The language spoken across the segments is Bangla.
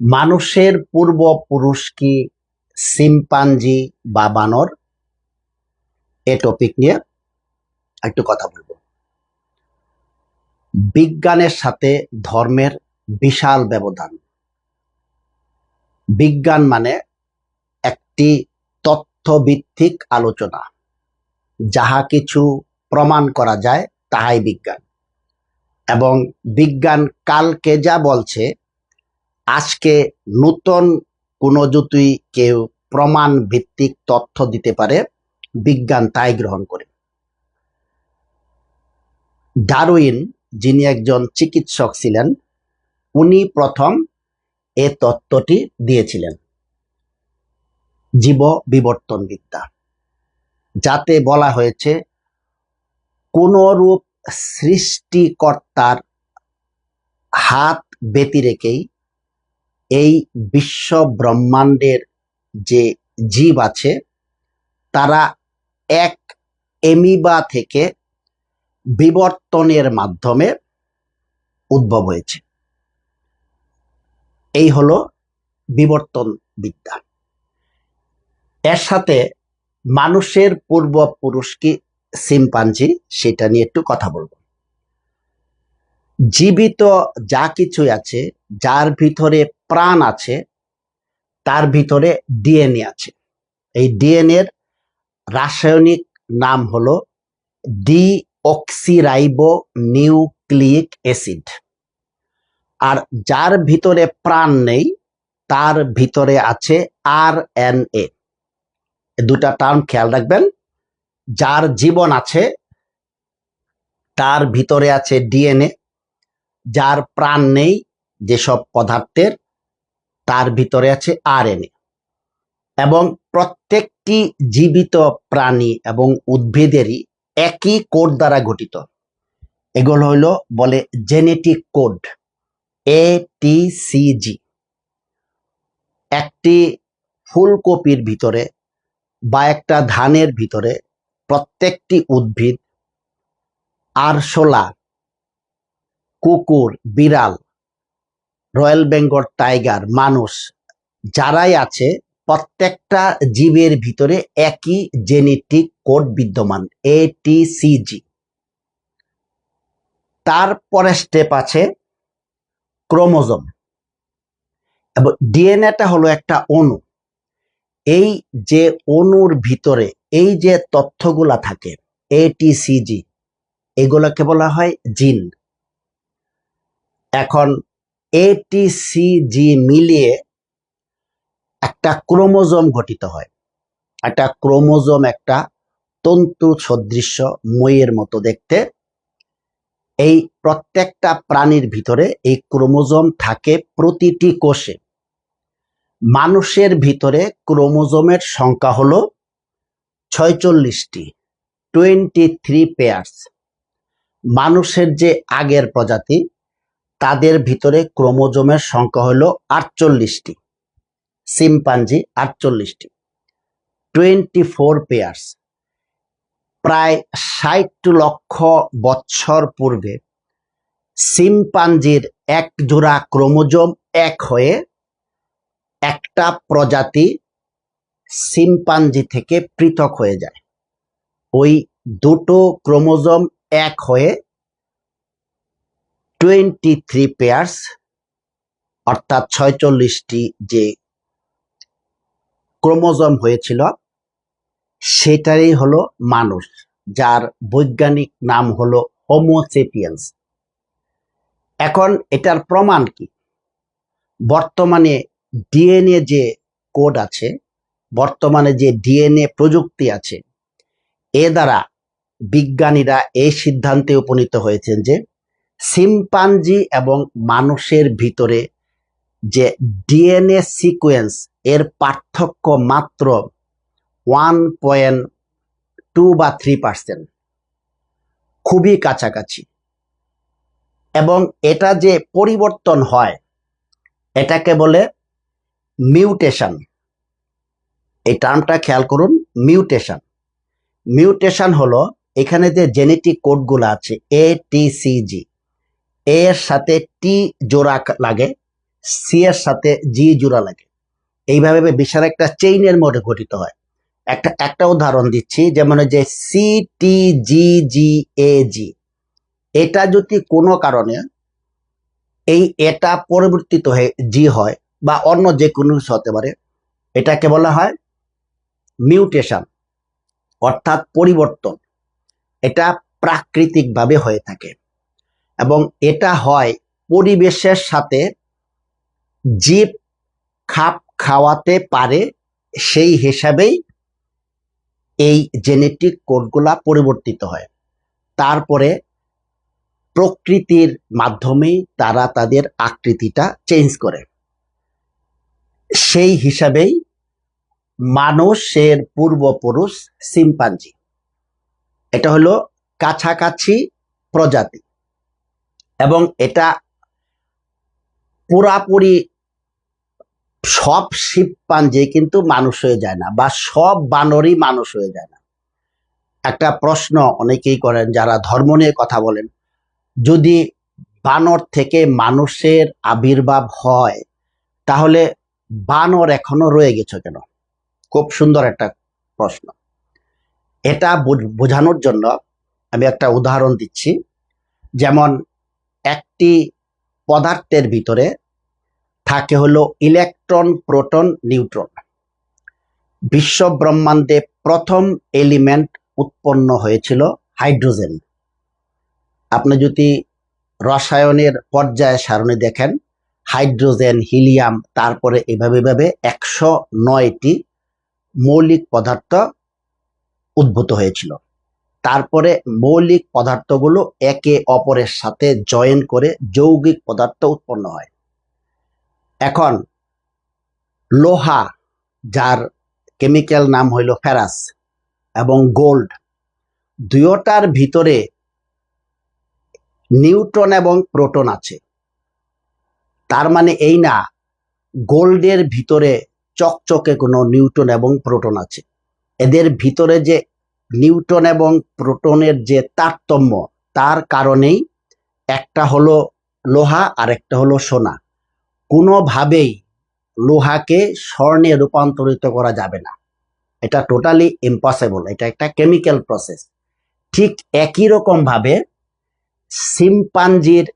মানুষের পূর্বপুরুষ কি সিম্পাঞ্জি বা বানর? এ টপিক নিয়ে একটু কথা বলব। বিজ্ঞানের সাথে ধর্মের বিশাল ব্যবধান। বিজ্ঞান মানে একটি তথ্যভিত্তিক আলোচনা। যাহা কিছু প্রমাণ করা যায়, তাহাই বিজ্ঞান। এবং বিজ্ঞান কালকে যা বলছে আজকে নূতন কোনো যদি কেউ প্রমাণ ভিত্তিক তথ্য দিতে পারে, বিজ্ঞান তাই গ্রহণ করে। ডারউইন, যিনি একজন চিকিৎসক ছিলেন, উনি প্রথম এ তত্ত্বটি দিয়েছিলেন। জীব বিবর্তন বিদ্যা যাতে বলা হয়েছে, কোন রূপ সৃষ্টিকর্তার হাত ব্যতি রেখেই এই বিশ্ব ব্রহ্মাণ্ডের যে জীব আছে, তারা এক এমিবা থেকে বিবর্তনের মাধ্যমে উদ্ভব হয়েছে। এই হলো বিবর্তন বিদ্যা এর সাথে মানুষের পূর্বপুরুষ কি সিম্পাঞ্জি সেটা নিয়ে একটু কথা বলব। জীবিত যা কিছু আছে, যার ভিতরে প্রাণ আছে, তার ভিতরে ডিএনএ আছে। এই ডিএনএর রাসায়নিক নাম হলো ডি অক্সিরাইবো নিউক্লিক অ্যাসিড। আর যার ভিতরে প্রাণ নেই, তার ভিতরে আছে আর এন এ দুটা টার্ম খেয়াল রাখবেন। যার জীবন আছে, তার ভিতরে আছে ডিএনএ। যার প্রাণ নেই, যেসব পদার্থের, তার ভিতরে আছে আরএনএ। এবং প্রত্যেকটি জীবিত প্রাণী এবং উদ্ভিদেরই একই কোড দ্বারা গঠিত। এগুলো হলো বলে genetic code, A T C G. একটি ফুলকপির ভিতরে বা একটা ধানের ভিতরে প্রত্যেকটি উদ্ভিদ আরশোলা কুকুর, বিড়াল, রয়্যাল বেঙ্গল টাইগার, মানুষ, যারাই আছে, প্রত্যেকটা জীবের ভিতরে একই জেনেটিক কোড বিদ্যমান এটিসিজি তারপরে স্টেপ আছে ক্রোমোজোম। এবং ডিএনএটা হলো একটা অণু। এই যে অণুর ভিতরে, এই যে তথ্যগুলা থাকে এটিসিজি এগুলোকে বলা হয় জিন। এখন এটিসিজি মিলিয়ে একটা ক্রোমোজোম গঠিত হয়। একটা ক্রোমোজোম একটা তন্তু সদৃশ্য মইয়ের মতো দেখতে। এই প্রত্যেকটা প্রাণীর ভিতরে এই ক্রোমোজোম থাকে প্রতিটি কোষে। মানুষের ভিতরে ক্রোমোজোমের সংখ্যা হলো ছয়চল্লিশটি, টোয়েন্টি থ্রি পেয়ার্স। মানুষের যে আগের প্রজাতি তাদের ভিতরে ক্রোমোজোমের সংখ্যা হলো আটচল্লিশটি, সিম্পাঞ্জি আটচল্লিশটি টোয়েন্টি ফোর পেয়ার্স। প্রায় ষাট লক্ষ বৎসর পূর্বে সিম্পাঞ্জির এক জোড়া ক্রোমোজোম এক হয়ে একটা প্রজাতি সিম্পাঞ্জি থেকে পৃথক হয়ে যায়। ওই দুটো ক্রোমোজোম এক হয়ে টোয়েন্টি থ্রি পেয়ার্স অর্থাৎ ছয়চল্লিশটি যে ক্রোমোজম হয়েছিল, সেটারই হলো মানুষ, যার বৈজ্ঞানিক নাম হলো হোমোসেপিয়েন্স এখন এটার প্রমাণ কি? বর্তমানে ডিএনএ যে কোড আছে, বর্তমানে যে ডিএনএ প্রযুক্তি আছে, এ দ্বারা বিজ্ঞানীরা এই সিদ্ধান্তে উপনীত হয়েছেন যে সিম্পাঞ্জি এবং মানুষের ভিতরে যে ডিএনএ সিকোয়েন্স, এর পার্থক্য মাত্র ওয়ান পয়েন্ট টু বা থ্রি পার্সেন্ট খুবই কাছাকাছি। এবং এটা যে পরিবর্তন হয়, এটাকে বলে মিউটেশন। এই টার্মটা খেয়াল করুন, মিউটেশন। মিউটেশন হলো এখানে যে জেনেটিক কোডগুলো আছে এ টি সি জি এর সাথে টি জোড়া লাগে সি এর সাথে জি জোড়া লাগে। এইভাবে বিশাল একটা চেইনের মধ্যে গঠিত হয়। একটা একটা উদাহরণ দিচ্ছি, যেমন যে সি টি জি জি এ জি এটা যদি কোনো কারণে এই এটা পরিবর্তিত হয়ে জি হয় বা অন্য যে কোনো কিছু হতে পারে, এটাকে বলা হয় মিউটেশন অর্থাৎ পরিবর্তন। এটা প্রাকৃতিকভাবে হয়ে থাকে। এবং এটা হয় পরিবেশের সাথে জীব খাপ খাওয়াতে পারে, সেই হিসাবেই এই জেনেটিক কোডগুলা পরিবর্তিত হয়। তারপরে প্রকৃতির মাধ্যমেই তারা তাদের আকৃতিটা চেঞ্জ করে। সেই হিসাবেই মানুষের পূর্বপুরুষ সিম্পাঞ্জি এটা হলো কাছাকাছি প্রজাতি। এবং এটা পুরাপুরি সব শিবপাঞ্জি কিন্তু মানুষ হয়ে যায় না বা সব বানরই মানুষ হয়ে যায় না। একটা প্রশ্ন অনেকেই করেন যারা ধর্ম নিয়ে কথা বলেন, যদি বানর থেকে মানুষের আবির্ভাব হয়, তাহলে বানর এখনও রয়ে গেছে কেন? খুব সুন্দর একটা প্রশ্ন। এটা বোঝ- বোঝানোর জন্য আমি একটা উদাহরণ দিচ্ছি। যেমন একটি পদার্থের ভিতরে থাকে হলো ইলেকট্রন, প্রোটন, নিউট্রন। বিশ্ব ব্রহ্মাণ্ডে প্রথম এলিমেন্ট উৎপন্ন হয়েছিল হাইড্রোজেন। আপনি যদি রসায়নের পর্যায় সারণী দেখেন, হাইড্রোজেন, হিলিয়াম, তারপরে এভাবে এভাবে একশো নয়টি মৌলিক পদার্থ উদ্ভূত হয়েছিল। তারপরে মৌলিক পদার্থগুলো একে অপরের সাথে জয়েন করে যৌগিক পদার্থ উৎপন্ন হয়। এখন, লোহা, যার কেমিক্যাল নাম হইল ফেরাস এবং গোল্ড দুয়োটার ভিতরে নিউট্রন এবং প্রোটন আছে। তার মানে এই না, গোল্ডের ভিতরে চকচকে কোনো নিউট্রন এবং প্রোটন আছে। এদের ভিতরে যে নিউটন এবং প্রোটনের যে তারতম্য, তার কারণেই একটা হলো লোহা আর একটা হলো সোনা। কোনোভাবেই লোহাকে স্বর্ণে রূপান্তরিত করা যাবে না। এটা টোটালি ইম্পসিবল এটা একটা কেমিক্যাল প্রসেস ঠিক একই রকম ভাবে সিম্পাঞ্জির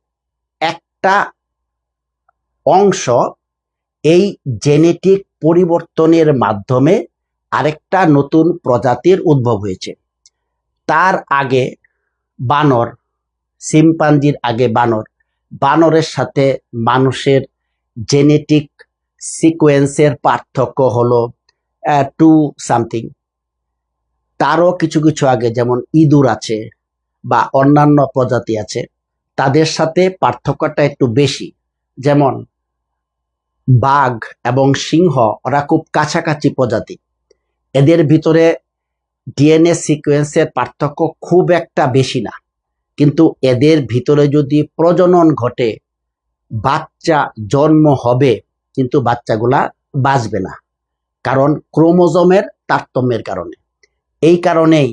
একটা অংশ এই জেনেটিক পরিবর্তনের মাধ্যমে আরেকটা নতুন প্রজাতির উদ্ভব হয়েছে। তার আগে বানর সিম্পাঞ্জির আগে বানর। বানরের সাথে মানুষের জেনেটিক সিকোয়েন্সের পার্থক্য হলো টু সামথিং তারও কিছু কিছু আগে যেমন ইঁদুর আছে বা অন্যান্য প্রজাতি আছে, তাদের সাথে পার্থক্যটা একটু বেশি। যেমন বাঘ এবং সিংহ, ওরা খুব কাছাকাছি প্রজাতি। এদের ভিতরে ডিএনএ সিকোয়েন্সের পার্থক্য খুব একটা বেশি না। কিন্তু এদের ভিতরে যদি প্রজনন ঘটে, বাচ্চা জন্ম হবে, কিন্তু বাচ্চাগুলা বাঁচবে না। কারণ ক্রোমোজোমের তারতম্যের কারণে। এই কারণেই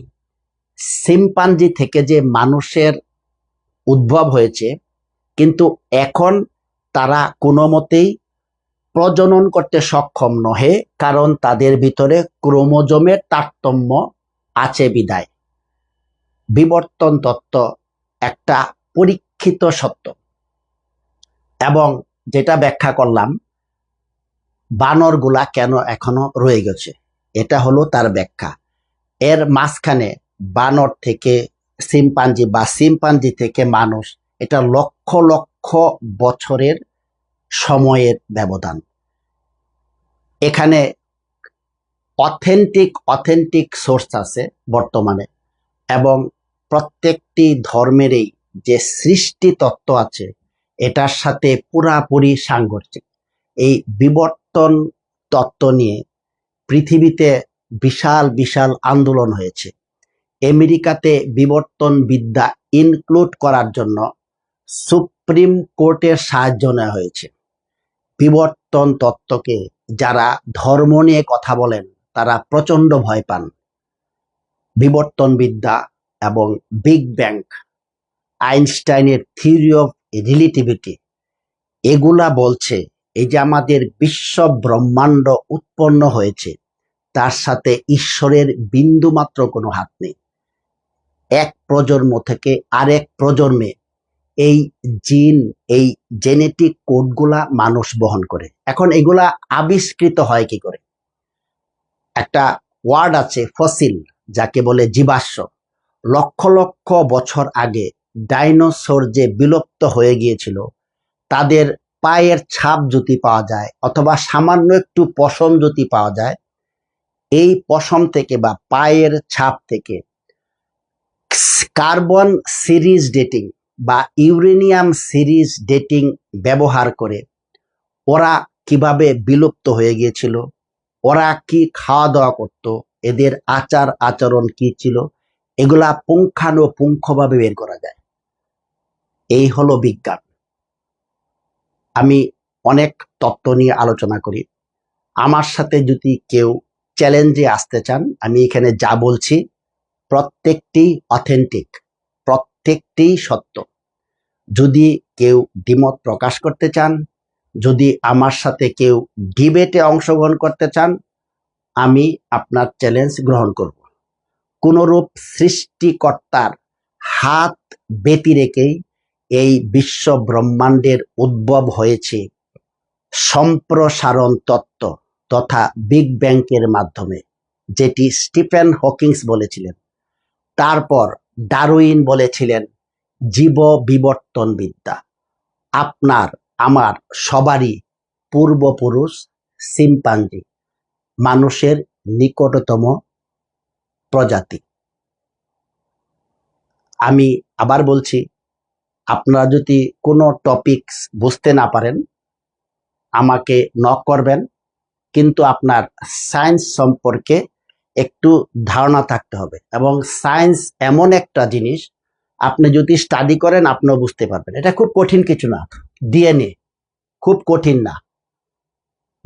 সিম্পাঞ্জি থেকে যে মানুষের উদ্ভব হয়েছে, কিন্তু এখন তারা কোনো মতেই প্রজনন করতে সক্ষম নহে, কারণ তাদের ভিতরে ক্রোমোজোমের তারতম্য আছে বিদায়। বিবর্তন তত্ত্ব একটা পরীক্ষিত সত্য। এবং যেটা ব্যাখ্যা করলাম, বানরগুলা কেন এখনও রয়ে গেছে? এটা হলো তার ব্যাখ্যা। এর মাঝখানে বানর থেকে সিম্পাঞ্জি বা সিম্পাঞ্জি থেকে মানুষ, এটা লক্ষ লক্ষ বছরের সময়ের ব্যবধান। এখানে অথেন্টিক অথেন্টিক সোর্স আছে বর্তমানে এবং প্রত্যেকটি ধর্মেরই যে সৃষ্টি তত্ত্ব আছে এটার সাথে পুরাপুরি সাংঘর্ষিক। এই বিবর্তন তত্ত্ব নিয়ে পৃথিবীতে বিশাল বিশাল আন্দোলন হয়েছে। আমেরিকাতে বিবর্তন বিদ্যা ইনক্লুড করার জন্য সুপ্রিম কোর্টের সাহায্য নেওয়া হয়েছে। বিবর্তন তত্ত্বকে যারা ধর্ম নিয়ে কথা বলেন, তারা প্রচণ্ড ভয় পান। বিবর্তন বিদ্যা এবং বিগ ব্যাং, আইনস্টাইনের থিওরি অফ রিলেটিভিটি, এগুলা বলছে, এই যে আমাদের বিশ্ব ব্রহ্মাণ্ড উৎপন্ন হয়েছে, তার সাথে ঈশ্বরের বিন্দুমাত্র কোনো হাত নেই। এক প্রজন্ম থেকে আরেক প্রজন্মে এই জিন, এই জেনেটিক কোডগুলা মানুষ বহন করে। এখন এগুলা আবিষ্কৃত হয় কি করে? একটা ওয়ার্ড আছে, ফসিল, যাকে বলে জীবাশ্ম। লক্ষ লক্ষ বছর আগে ডাইনোসর যে বিলুপ্ত হয়ে গিয়েছিল, তাদের পায়ের ছাপ যদি পাওয়া যায়, অথবা সামান্য একটু পশম যদি পাওয়া যায়। এই পশম থেকে বা পায়ের ছাপ থেকে কার্বন সিরিজ ডেটিং বা ইউরেনিয়াম সিরিজ ডেটিং ব্যবহার করে ওরা কীভাবে বিলুপ্ত হয়ে গিয়েছিল, ওরা কি খাওয়া দাওয়া করত, এদের আচার আচরণ কি ছিল, এগুলা পুঙ্খানুপুঙ্খভাবে বের করা যায়। এই হলো বিজ্ঞান। আমি অনেক তত্ত্ব নিয়ে আলোচনা করি। আমার সাথে যদি কেউ চ্যালেঞ্জে আসতে চান, আমি এখানে যা বলছি, প্রত্যেকটি অথেন্টিক প্রত্যেকটি সত্য। যদি কেউ দ্বিমত প্রকাশ করতে চান, যদি আমার সাথে কেউ ডিবেটে অংশগ্রহণ করতে চান, আমি আপনার চ্যালেঞ্জ গ্রহণ করব। কোনরূপ সৃষ্টিকর্তার হাত ব্যতি রেখেই এই বিশ্ব ব্রহ্মাণ্ডের উদ্ভব হয়েছে সম্প্রসারণ তত্ত্ব তথা বিগ ব্যাংকের মাধ্যমে, যেটি স্টিফেন হকিংস বলেছিলেন। তারপর ডারউইন বলেছিলেন জীব বিবর্তন বিদ্যা আপনার, আমার, সবারই পূর্বপুরুষ সিম্পাঞ্জি মানুষের নিকটতম প্রজাতি। আমি আবার বলছি, আপনারা যদি কোনো টপিকস বুঝতে না পারেন, আমাকে নক করবেন, কিন্তু আপনার সায়েন্স সম্পর্কে একটু ধারণা থাকতে হবে। এবং সায়েন্স এমন একটা জিনিস আপনি যদি স্টাডি করেন, আপনিও বুঝতে পারবেন। এটা খুব কঠিন কিছু না। ডিএনএ খুব কঠিন না।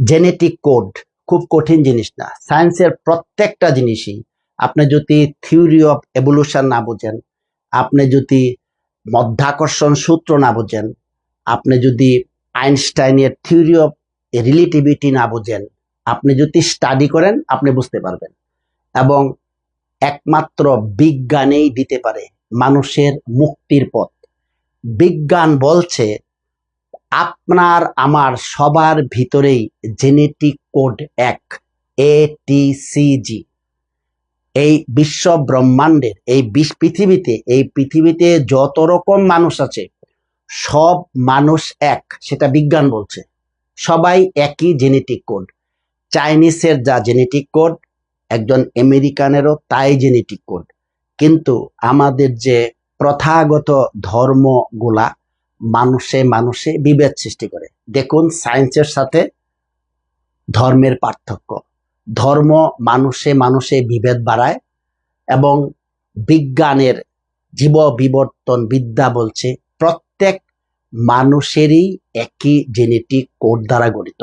জেনেটিক কোড খুব কঠিন জিনিস না। সায়েন্সের প্রত্যেকটা জিনিসই আপনি যদি থিওরি অফ এভলিউশন না বুঝেন, আপনি যদি মধ্যাকর্ষণ সূত্র না বুঝেন, আপনি যদি আইনস্টাইনের থিওরি অফ রিলেটিভিটি না বুঝেন, আপনি যদি স্টাডি করেন, আপনি বুঝতে পারবেন। এবং একমাত্র বিজ্ঞানেই দিতে পারে মানুষের মুক্তির পথ। বিজ্ঞান বলছে, আপনার আমার সবার ভিতরেই জেনেটিক কোড এক, এ টি সি জি। এই বিশ্ব ব্রহ্মাণ্ডের, এই বিশ পৃথিবীতে, এই পৃথিবীতে যত রকম মানুষ আছে, সব মানুষ এক, সেটা বিজ্ঞান বলছে। সবাই একই জেনেটিক কোড। চাইনিজের যা জেনেটিক কোড, একজন আমেরিকানেরও তাই জেনেটিক কোড। কিন্তু আমাদের যে প্রথাগত ধর্মগুলা মানুষে মানুষে বিভেদ সৃষ্টি করে। দেখুন, সায়েন্সের সাথে ধর্মের পার্থক্য। ধর্ম মানুষে মানুষে বিভেদ বাড়ায় এবং বিজ্ঞানের জীব বিবর্তন বিদ্যা বলছে, প্রত্যেক মানুষেরই একই জেনেটিক কোড দ্বারা গঠিত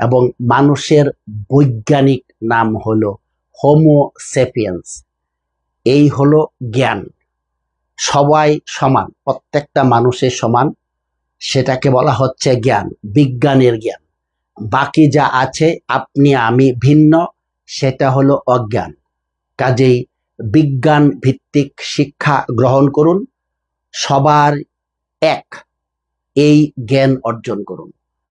এবং মানুষের বৈজ্ঞানিক নাম হলো হোমোসেপিয়েন্স এই হলো জ্ঞান। সবাই সমান, প্রত্যেকটা মানুষের সমান, সেটাকে বলা হচ্ছে জ্ঞান, বিজ্ঞানের জ্ঞান। বাকি যা আছে, আপনি, আমি ভিন্ন, সেটা হলো অজ্ঞান। কাজেই বিজ্ঞান ভিত্তিক শিক্ষা গ্রহণ করুন, সবার এক, এই জ্ঞান অর্জন করুন।